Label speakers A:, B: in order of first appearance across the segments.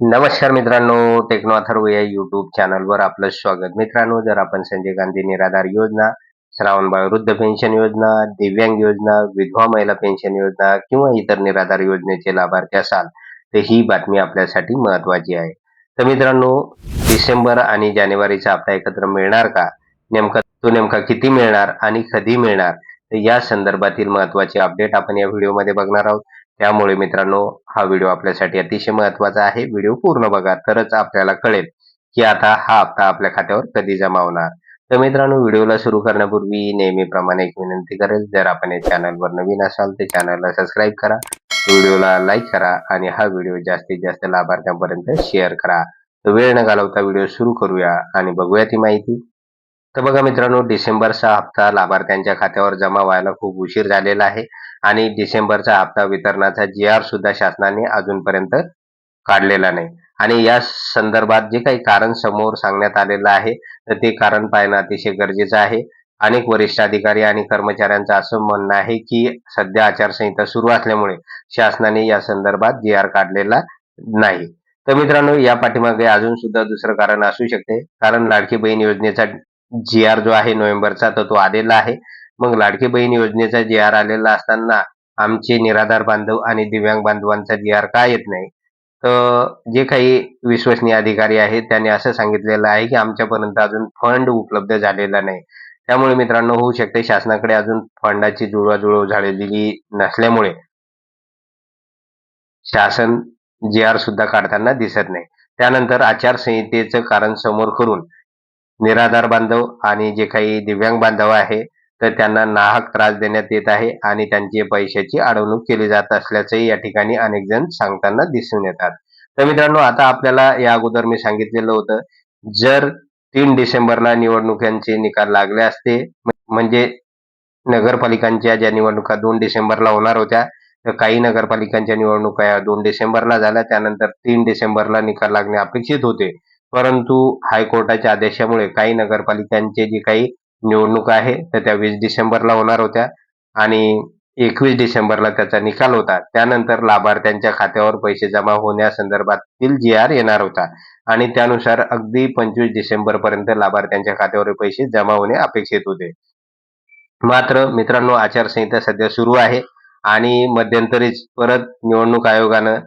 A: नमस्कार मित्रांनो टेक्नो अथर्व या युट्यूब चॅनलवर आपलं स्वागत. मित्रांनो जर आपण संजय गांधी निराधार योजना श्रावणबाळ वृद्ध पेन्शन योजना दिव्यांग योजना विधवा महिला पेन्शन योजना किंवा इतर निराधार योजनेचे लाभार्थी असाल तर ही बातमी आपल्यासाठी महत्वाची आहे. तर मित्रांनो डिसेंबर आणि जानेवारीचा आपला एकत्र मिळणार का? नेमका तो नेमका किती मिळणार आणि कधी मिळणार? तर या संदर्भातील महत्त्वाचे अपडेट आपण या व्हिडिओमध्ये बघणार आहोत. त्यामुळे मित्रांनो हा व्हिडिओ आपल्यासाठी अतिशय महत्त्वाचा आहे. व्हिडिओ पूर्ण बघा तरच आपल्याला कळेल की आता हा हप्ता आपल्या खात्यावर कधी जमा होणार. तर मित्रांनो व्हिडिओला सुरू करण्यापूर्वी नेहमीप्रमाणे एक विनंती करेल जर आपण या चॅनलवर नवीन असाल तर चॅनलला सबस्क्राईब करा. व्हिडिओला लाईक करा आणि हा व्हिडिओ जास्तीत जास्त लाभार्थ्यांपर्यंत शेअर करा. तर वेळ न घालवता व्हिडिओ सुरू करूया आणि बघूया ती माहिती. तर बघा मित्रांनो डिसेंबरचा हप्ता लाभार्थ्यांच्या खात्यावर जमा व्हायला खूप उशीर झालेला आहे आणि डिसेंबरचा हप्ता वितरणाचा जी आर सुद्धा शासनाने अजूनपर्यंत काढलेला नाही. आणि या संदर्भात जे काही कारण समोर सांगण्यात आलेलं आहे तर ते कारण पाहणं अतिशय गरजेचं आहे. अनेक वरिष्ठ अधिकारी आणि कर्मचाऱ्यांचं असं म्हणणं आहे की सध्या आचारसंहिता सुरू असल्यामुळे शासनाने या संदर्भात जी आर काढलेला नाही. तर मित्रांनो या पाठीमागे अजून सुद्धा दुसरं कारण असू शकते. कारण लाडकी बहीण योजनेचा जी आर जो आहे नोव्हेंबरचा तर तो आलेला आहे. मग लाडकी बहीण योजनेचा जी आर आलेला असताना आमचे निराधार बांधव आणि दिव्यांग बांधवांचा जी आर का येत नाही? तर जे काही विश्वसनीय अधिकारी आहेत त्यांनी असं सांगितलेलं आहे की आमच्यापर्यंत अजून फंड उपलब्ध झालेला नाही. त्यामुळे मित्रांनो होऊ शकते शासनाकडे अजून फंडाची जुळवाजुळव झालेली नसल्यामुळे शासन जी आर सुद्धा काढताना दिसत नाही. त्यानंतर आचारसंहितेचं कारण समोर करून निराधार बांधव आणि जे काही दिव्यांग बांधव आहे तर त्यांना नाहक त्रास देण्यात येत आहे आणि त्यांची पैशाची अडवणूक केली जात असल्याचंही या ठिकाणी अनेक जण सांगताना दिसून येतात. तर मित्रांनो आता आपल्याला या अगोदर मी सांगितलेलं होतं जर तीन डिसेंबरला निवडणुकांचे निकाल लागले असते म्हणजे नगरपालिकांच्या ज्या निवडणुका दोन डिसेंबरला होणार होत्या तर काही नगरपालिकांच्या निवडणुका या दोन डिसेंबरला झाल्या त्यानंतर तीन डिसेंबरला निकाल लागणे अपेक्षित होते. परंतु हायकोर्टाच्या आदेशामुळे काही नगरपालिकांचे जे काही निवडणूक आहे तर त्या वीस डिसेंबरला होणार होत्या आणि एकवीस डिसेंबरला त्याचा निकाल होता. त्यानंतर लाभार्थ्यांच्या खात्यावर पैसे जमा होण्यासंदर्भातील जी आर येणार होता. आणि त्यानुसार अगदी पंचवीस डिसेंबर पर्यंत लाभार्थ्यांच्या खात्यावर पैसे जमा होणे अपेक्षित होते. मात्र मित्रांनो आचारसंहिता सध्या सुरू आहे आणि मध्यंतरीच परत निवडणूक आयोगानं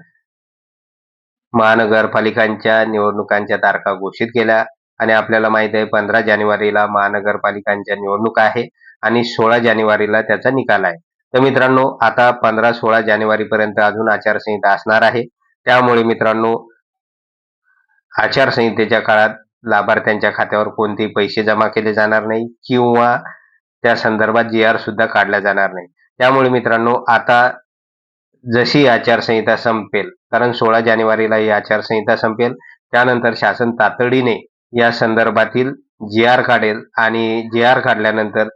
A: महानगरपालिकांच्या निवडणुकांच्या तारखा घोषित केल्या. आणि आपल्याला माहीत आहे पंधरा जानेवारीला महानगरपालिकांच्या निवडणूक आहे आणि सोळा जानेवारीला त्याचा निकाल आहे. तर मित्रांनो आता पंधरा सोळा जानेवारी पर्यंत अजून आचारसंहिता असणार आहे. त्यामुळे मित्रांनो आचारसंहितेच्या काळात लाभार्थ्यांच्या खात्यावर कोणतेही पैसे जमा केले जाणार नाही किंवा त्या संदर्भात जी आर सुद्धा काढला जाणार नाही. त्यामुळे मित्रांनो आता जशी आचारसंहिता संपेल कारण सोळा जानेवारीला ही आचारसंहिता संपेल त्यानंतर शासन तातडीने या संदर्भातील जी आर काढेल आणि जी आर काढल्यानंतर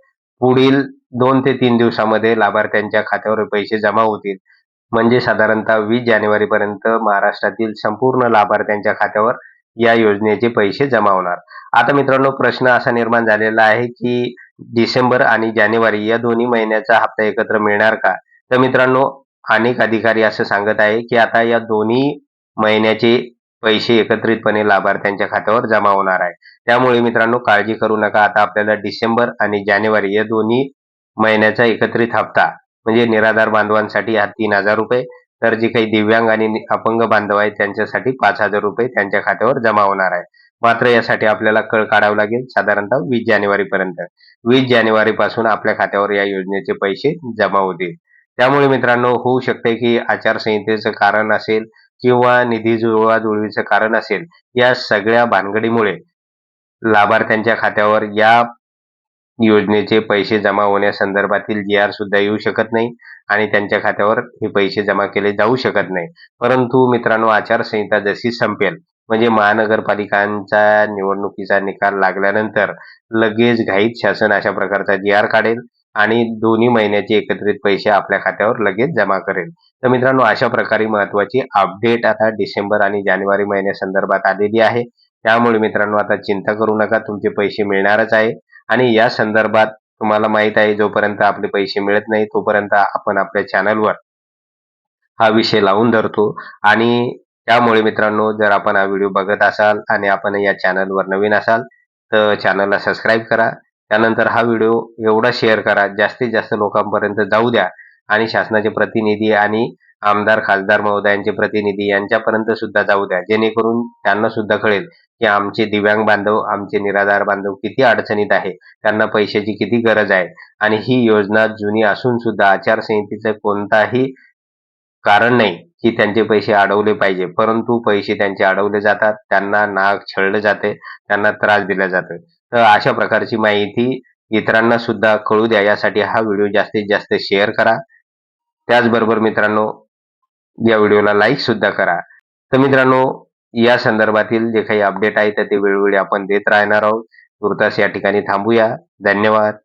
A: पुढील दोन ते तीन दिवसामध्ये लाभार्थ्यांच्या खात्यावर पैसे जमा होतील. म्हणजे साधारणतः वीस जानेवारीपर्यंत महाराष्ट्रातील संपूर्ण लाभार्थ्यांच्या खात्यावर या योजनेचे पैसे जमा होणार. आता मित्रांनो प्रश्न असा निर्माण झालेला आहे की डिसेंबर आणि जानेवारी या दोन्ही महिन्याचा हप्ता एकत्र मिळणार का? तर मित्रांनो अनेक अधिकारी असं सांगत आहे की आता या दोन्ही महिन्याचे पैसे एकत्रितपणे लाभार्थ्यांच्या खात्यावर जमा होणार आहे. त्यामुळे मित्रांनो काळजी करू नका. आता आपल्याला डिसेंबर आणि जानेवारी या दोन्ही महिन्याचा एकत्रित हप्ता म्हणजे निराधार बांधवांसाठी हा तीन हजार रुपये तर जे काही दिव्यांग आणि अपंग बांधव आहेत त्यांच्यासाठी पाच हजार रुपये त्यांच्या खात्यावर जमा होणार आहे. मात्र यासाठी आपल्याला कळ काढावं लागेल साधारणतः वीस जानेवारी पर्यंत वीस जानेवारी पासून आपल्या खात्यावर या योजनेचे पैसे जमा होतील. त्यामुळे मित्रांनो होऊ शकते की आचारसंहितेचं कारण असेल किंवा निधी जुळवाजुळवीचं कारण असेल या सगळ्या भानगडीमुळे लाभार्थ्यांच्या खात्यावर या योजनेचे पैसे जमा होण्यासंदर्भातील जी आर सुद्धा येऊ शकत नाही आणि त्यांच्या खात्यावर हे पैसे जमा केले जाऊ शकत नाही. परंतु मित्रांनो आचारसंहिता जशी संपेल म्हणजे महानगरपालिकांचा निवडणुकीचा निकाल लागल्यानंतर लगेच घाईत शासन अशा प्रकारचा जी आर काढेल. आणि दोन्ही महिन्याचे एकत्रित पैसे आपल्या खात्यावर लगेच जमा करेल. तर मित्रांनो अशा प्रकारे महत्वाची अपडेट आता डिसेंबर आणि जानेवारी महिन्यासंदर्भात आलेली आहे. त्यामुळे मित्रांनो आता चिंता करू नका तुमचे पैसे मिळणारच आहे. आणि या संदर्भात तुम्हाला माहीत आहे जोपर्यंत आपले पैसे मिळत नाही तोपर्यंत आपण आपल्या चॅनलवर हा विषय लावून धरतो. आणि त्यामुळे मित्रांनो जर आपण हा व्हिडिओ बघत असाल आणि आपण या चॅनलवर नवीन असाल तर चॅनलला सबस्क्राईब करा. त्यानंतर हा व्हिडिओ एवढा शेअर करा जास्तीत जास्त लोकांपर्यंत जाऊ द्या. आणि शासनाचे प्रतिनिधी आणि आमदार खासदार महोदयांचे प्रतिनिधी यांच्यापर्यंत सुद्धा जाऊ द्या. जेणेकरून त्यांना सुद्धा कळेल की आमचे दिव्यांग बांधव आमचे निराधार बांधव किती अडचणीत आहे त्यांना पैशाची किती गरज आहे. आणि ही योजना जुनी असून सुद्धा आचारसंहितेचं कोणताही कारण नाही की त्यांचे पैसे अडवले पाहिजे. परंतु पैसे त्यांचे अडवले जातात त्यांना नाक छळले जाते त्यांना त्रास दिला जातो. तर अशा प्रकारची माहिती इतरांना सुद्धा कळू द्या. यासाठी हा व्हिडिओ जास्तीत जास्त शेअर करा. त्याचबरोबर मित्रांनो या व्हिडिओला लाईक सुद्धा करा. तर मित्रांनो या संदर्भातील जे काही अपडेट आहे तर ते वेळोवेळी आपण देत राहणार आहोत. तुर्तास या ठिकाणी थांबूया. धन्यवाद.